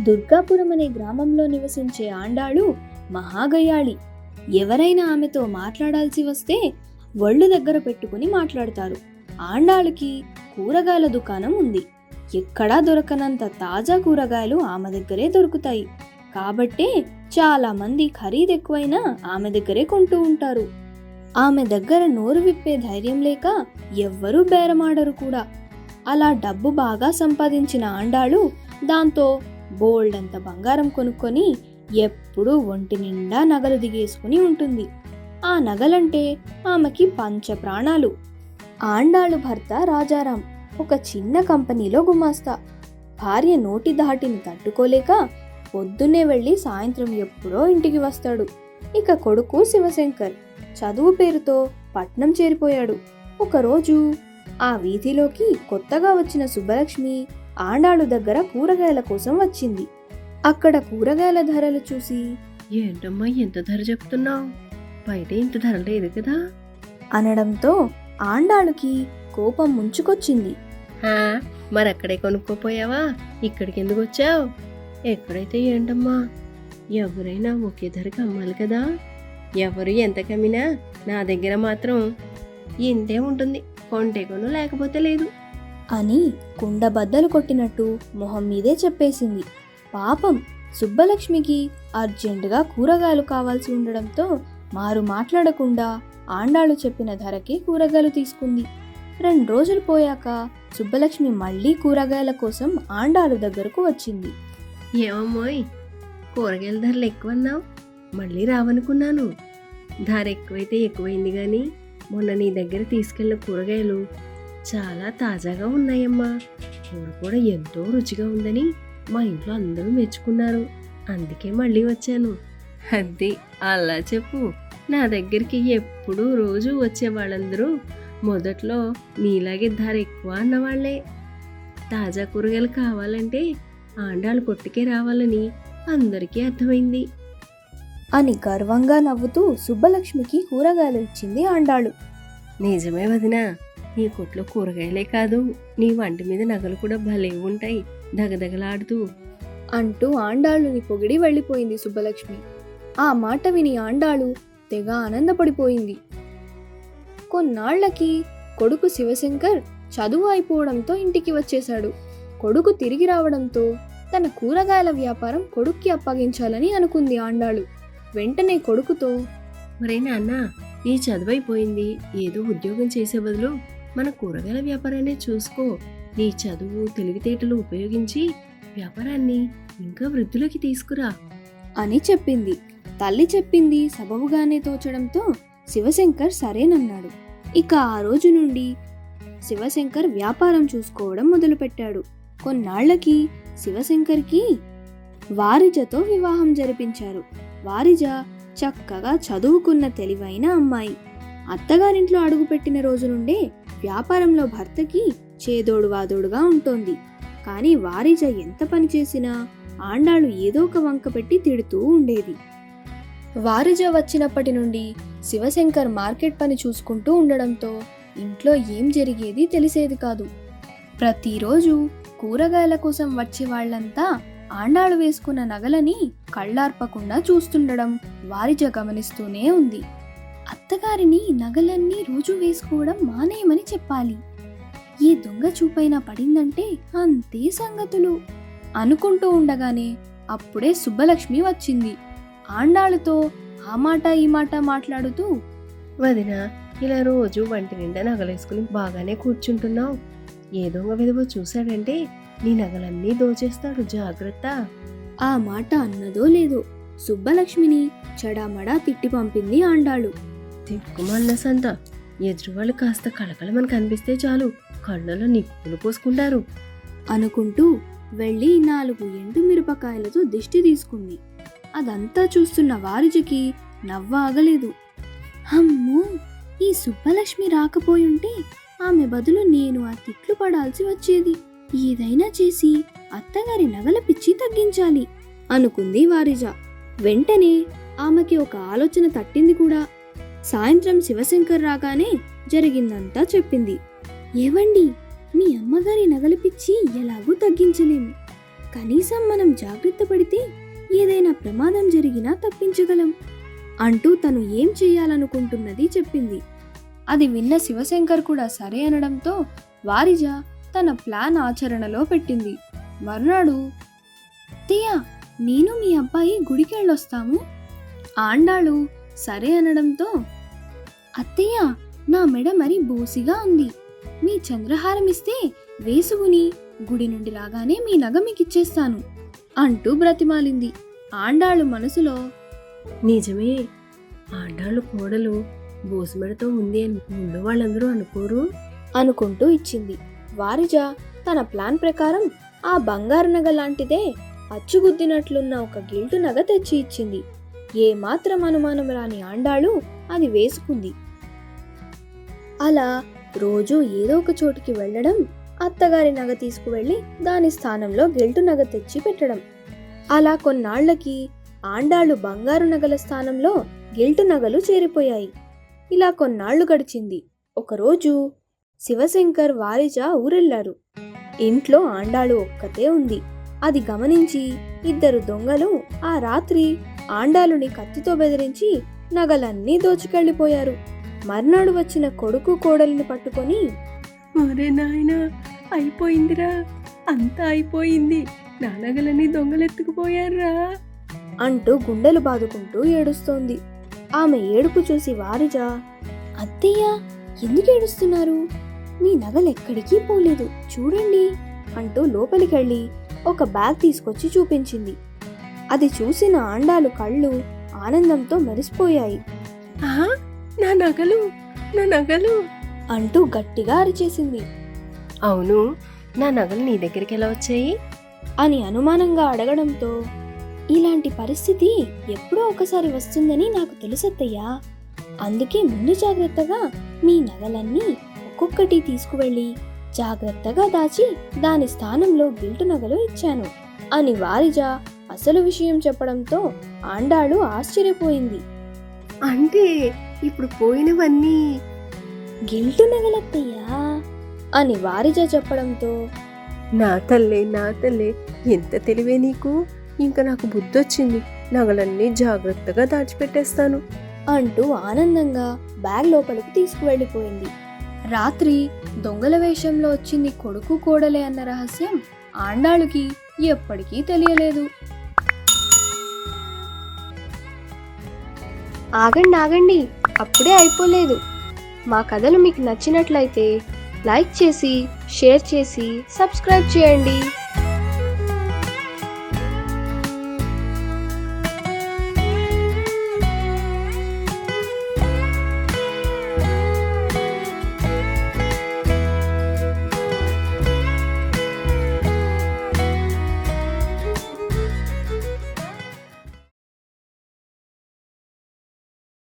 దుర్గాపురం అనే గ్రామంలో నివసించే ఆండాళు మహాగయాళి. ఎవరైనా ఆమెతో మాట్లాడాల్సి వస్తే ఒళ్ళు దగ్గర పెట్టుకుని మాట్లాడతారు. ఆండాళ్ళకి కూరగాయల దుకాణం ఉంది. ఎక్కడా దొరకనంత తాజా కూరగాయలు ఆమె దగ్గరే దొరుకుతాయి. కాబట్టే చాలా మంది ఖరీదు ఎక్కువైనా ఆమె దగ్గరే కొంటూ ఉంటారు. ఆమె దగ్గర నోరు విప్పే ధైర్యం లేక ఎవ్వరూ బేరమాడరు కూడా. అలా డబ్బు బాగా సంపాదించిన ఆండాళ్ళు దాంతో బోల్డ్ అంత బంగారం కొనుక్కొని ఎప్పుడూ ఒంటి నిండా నగలు దిగేసుకుని ఉంటుంది. ఆ నగలంటే ఆమెకి పంచ ప్రాణాలు. ఆండాళ్ళు భర్త రాజారాం ఒక చిన్న కంపెనీలో గుమాస్తా. భార్య నోటి దాటిని తట్టుకోలేక పొద్దున్నే వెళ్ళి సాయంత్రం ఎప్పుడో ఇంటికి వస్తాడు. ఇక కొడుకు శివశంకర్ చదువు పేరుతో పట్నం చేరిపోయాడు. ఒకరోజు ఆ వీధిలోకి కొత్తగా వచ్చిన సుబ్బలక్ష్మి ఆండాಳು దగ్గర కూరగాయల కోసం వచ్చింది. అక్కడ కూరగాయల ధరలు చూసి ఏంటమ్మా ఎంత ధర చెప్తున్నావు? బయట ఇంత ధర లేదు కదా? అనడంతో ఆండాళ్ళకి కోపం ముంచుకొచ్చింది. హా, మరి అక్కడే కొనుక్కోపోయావా? ఇక్కడికి ఎందుకు వచ్చావు? ఎక్కడైతే ఏంటమ్మా? ఎవరైనా ఒకే ధరకి అమ్మాలి కదా? ఎవరు ఎంత కమ్మినా నా దగ్గర మాత్రం ఇంతే ఉంటుంది. కొంటే కొను లేకపోతే లేదు. అని కుండ బద్దలు కొట్టినట్టు మొహం మీదే చెప్పేసింది. పాపం సుబ్బలక్ష్మికి అర్జెంటుగా కూరగాయలు కావాల్సి ఉండడంతో మారు మాట్లాడకుండా ఆండాళ్ళు చెప్పిన ధరకే కూరగాయలు తీసుకుంది. రెండు రోజులు పోయాక సుబ్బలక్ష్మి మళ్ళీ కూరగాయల కోసం ఆండాలు దగ్గరకు వచ్చింది. ఏమమ్మోయ్ కూరగాయల ధరలు ఎక్కువ అన్నావు మళ్ళీ రావనుకున్నాను. ధర ఎక్కువైతే ఎక్కువైంది కానీ మొన్న నీ దగ్గర తీసుకెళ్ళిన కూరగాయలు చాలా తాజాగా ఉన్నాయమ్మా. కూర కూడా ఎంతో రుచిగా ఉందని మా ఇంట్లో అందరూ మెచ్చుకున్నారు. అందుకే మళ్ళీ వచ్చాను. అది అలా చెప్పు. నా దగ్గరికి ఎప్పుడూ రోజు వచ్చే వాళ్ళందరూ మొదట్లో నీలాగే ధర ఎక్కువ అన్నవాళ్ళే. తాజా కూరగాయలు కావాలంటే ఆండాళ్ళు కొట్టుకే రావాలని అందరికీ అర్థమైంది. అని గర్వంగా నవ్వుతూ సుబ్బలక్ష్మికి కూరగాయలు ఇచ్చింది ఆండాళ్ళు నిజమే వదినా. నీ కొట్లో కూరగాయలే కాదు నీ వంటి మీద నగలు కూడా భలే ఉంటాయి. దగదగలాడుతూ. అంటూ ఆండాళ్ళుని పొగిడి వెళ్ళిపోయింది సుబ్బలక్ష్మి. ఆ మాట విని ఆండాళ్ళు తెగ ఆనందపడిపోయింది. కొన్నాళ్ళకి కొడుకు శివశంకర్ చదువు అయిపోవడంతో ఇంటికి వచ్చేశాడు. కొడుకు తిరిగి రావడంతో తన కూరగాయల వ్యాపారం కొడుక్కి అప్పగించాలని అనుకుంది ఆండాళ్ళు వెంటనే కొడుకుతో మరే నాన్న నీ చదువు అయిపోయింది ఏదో ఉద్యోగం చేసే బదులు మన కూరగాయల వ్యాపారాన్ని చూసుకో. నీ చదువు తెలివితేటలు ఉపయోగించి వ్యాపారాన్ని ఇంకా వృద్ధిలోకి తీసుకురా. అని చెప్పింది. తల్లి చెప్పింది సబబుగానే తోచడంతో శివశంకర్ సరేనన్నాడు. ఇక ఆ రోజు నుండి శివశంకర్ వ్యాపారం చూసుకోవడం మొదలుపెట్టాడు. కొన్నాళ్ళకి శివశంకర్కి వారిజతో వివాహం జరిపించారు. వారిజ చక్కగా చదువుకున్న తెలివైన అమ్మాయి. అత్తగారింట్లో అడుగుపెట్టిన రోజు నుండే వ్యాపారంలో భర్తకి చేదోడు వాదోడుగా ఉంటోంది. కానీ వారిజ ఎంత పని చేసినా ఆండాళ్ళు ఏదో ఒక వంక పెట్టి తిడుతూ ఉండేది. వారిజ వచ్చినప్పటి నుండి శివశంకర్ మార్కెట్ పని చూసుకుంటూ ఉండడంతో ఇంట్లో ఏం జరిగేది తెలిసేది కాదు. ప్రతిరోజు కూరగాయల కోసం వచ్చే వాళ్ళంతా ఆండాళ్ళు వేసుకున్న నగలని కళ్ళార్పకుండా చూస్తుండడం వారిజ గమనిస్తూనే ఉంది. అత్తగారిని నగలన్నీ రోజు వేసుకోవడం మానేయమని చెప్పాలి. ఈ దొంగ చూపైనా పడిందంటే అంతే సంగతులు. అనుకుంటూ ఉండగానే అప్పుడే సుబ్బలక్ష్మి వచ్చింది. ఆండాళ్ళతో ఆ మాట ఈ మాట మాట్లాడుతూ వదిన ఇలా రోజు వంటి నిండా నగలేసుకుని బాగానే కూర్చుంటున్నావు. ఏ దొంగ విధవ చూశాడంటే నీ నగలన్నీ దోచేస్తాడు జాగ్రత్త. ఆ మాట అన్నదో లేదో సుబ్బలక్ష్మిని చెడామడా తిట్టి పంపింది ఆండాళ్ళు. తిక్కుమల్ల సంత ఎదురువాళ్ళు కాస్త కళకళమని కనిపిస్తే చాలు. కళ్ళలో నిప్పులు పోసుకుంటారు. అనుకుంటూ వెళ్ళి నాలుగు ఎండు మిరపకాయలతో దిష్టి తీసుకుంది. అదంతా చూస్తున్న వారిజకి నవ్వ ఆగలేదు. అమ్మో! ఈ సుబ్బలక్ష్మి రాకపోయుంటే ఆమె బదులు నేను ఆ తిట్లు పడాల్సి వచ్చేది. ఏదైనా చేసి అత్తగారి నగల పిచ్చి తగ్గించాలి అనుకుంది వారిజ. వెంటనే ఆమెకి ఒక ఆలోచన తట్టింది కూడా. సాయంత్రం శివశంకర్ రాగానే జరిగిందంతా చెప్పింది. ఏవండి మీ అమ్మగారి నగలిపిచ్చి ఎలాగూ తగ్గించలేము కనీసం మనం జాగ్రత్త పడితే ఏదైనా ప్రమాదం జరిగినా తప్పించగలం అంటూ తను ఏం చేయాలనుకుంటున్నది చెప్పింది. అది విన్న శివశంకర్ కూడా సరే అనడంతో వారిజ తన ప్లాన్ ఆచరణలో పెట్టింది. మర్నాడు తియా నేను మీ అబ్బాయి గుడికెళ్ళొస్తాము. ఆండాళ్ళు సరే అనడంతో అత్తయ్య నా మెడ మరి బోసిగా ఉంది. మీ చంద్రహారం ఇస్తే వేసుకుని గుడి నుండి రాగానే మీ నగ మీకిచ్చేస్తాను అంటూ బ్రతిమాలింది ఆండాಳು మనసులో. నిజమే ఆండాళ్ళు కోడలు బోసుమెడతో ఉంది అని ఊళ్ళో వాళ్ళందరూ అనుకోరు? అనుకుంటూ ఇచ్చింది. వారిజ తన ప్లాన్ ప్రకారం ఆ బంగారు నగ లాంటిదే అచ్చుగుద్దినట్లున్న ఒక గిల్టు నగ తెచ్చి ఇచ్చింది. ఏ మాత్రం అనుమానం రాని ఆండాಳು అది వేసుకుంది. అలా రోజు ఏదో ఒక చోటికి వెళ్ళడం అత్తగారి నగ తీసుకువెళ్ళి దాని స్థానంలో గెల్టు నగ తెచ్చి పెట్టడం. అలా కొన్నాళ్ళకి ఆండాళ్ళు బంగారు నగల స్థానంలో గెల్టు నగలు చేరిపోయాయి. ఇలా కొన్నాళ్ళు గడిచింది. ఒకరోజు శివశంకర్ వారిజ ఊరెళ్ళారు ఇంట్లో ఆండాళు ఒక్కతే ఉంది. అది గమనించి ఇద్దరు దొంగలు ఆ రాత్రి ఆండాలుని కత్తితో బెదిరించి నగలన్నీ దోచుకెళ్ళిపోయారు మర్నాడు వచ్చిన కొడుకు కోడలిని పట్టుకొని ఒరే నాయనా అయిపోయిందిరా. అంతా అయిపోయింది. నా నగలన్నీ దొంగలెత్తుకుపోయారా? అంటూ గుండెలు బాదుకుంటూ ఏడుస్తోంది. ఆమె ఏడుపు చూసి వారిజ అత్తయ్య ఎందుకు ఏడుస్తున్నారు? మీ నగలెక్కడికి పోలేదు. చూడండి అంటూ లోపలికెళ్ళి ఒక బ్యాగ్ తీసుకొచ్చి చూపించింది. అది చూసిన ఆండాలు కళ్ళు ఆనందంతో మెరిసిపోయాయి. నా నగలు నా నగలు అంటూ గట్టిగా అరిచేసింది. అవును నా నగలు నీ దగ్గరికి ఎలా వచ్చాయి? అని అనుమానంగా అడగడంతో ఇలాంటి పరిస్థితి ఎప్పుడో ఒకసారి వస్తుందని నాకు తెలుసత్తయ్యా. అందుకే ముందు జాగ్రత్తగా మీ నగలన్నీ ఒక్కొక్కటి తీసుకువెళ్ళి జాగ్రత్తగా దాచి దాని స్థానంలో గిల్టు నగలు ఇచ్చాను అని వారిజ అసలు విషయం చెప్పడంతో ఆండాಳು ఆశ్చర్యపోయింది. అంటే ఇప్పుడు పోయినవన్నీ గిల్టు నగలత్తయ్యా అని వారిజ చెప్పడంతో నా తల్లే నా తల్లే ఎంత తెలివే నీకు? ఇంకా నాకు బుద్ధొచ్చింది నగలన్నీ జాగ్రత్తగా దాచిపెట్టేస్తాను. అంటూ ఆనందంగా బ్యాగ్ లోపలికి తీసుకువెళ్ళిపోయింది. రాత్రి దొంగల వేషంలో వచ్చింది కొడుకు కోడలే అన్న రహస్యం ఆండాళ్ళకి ఎప్పటికీ తెలియలేదు. ఆగండి ఆగండి. అప్పుడే అయిపోలేదు. మా కథలు మీకు నచ్చినట్లయితే లైక్ చేసి షేర్ చేసి సబ్స్క్రైబ్ చేయండి.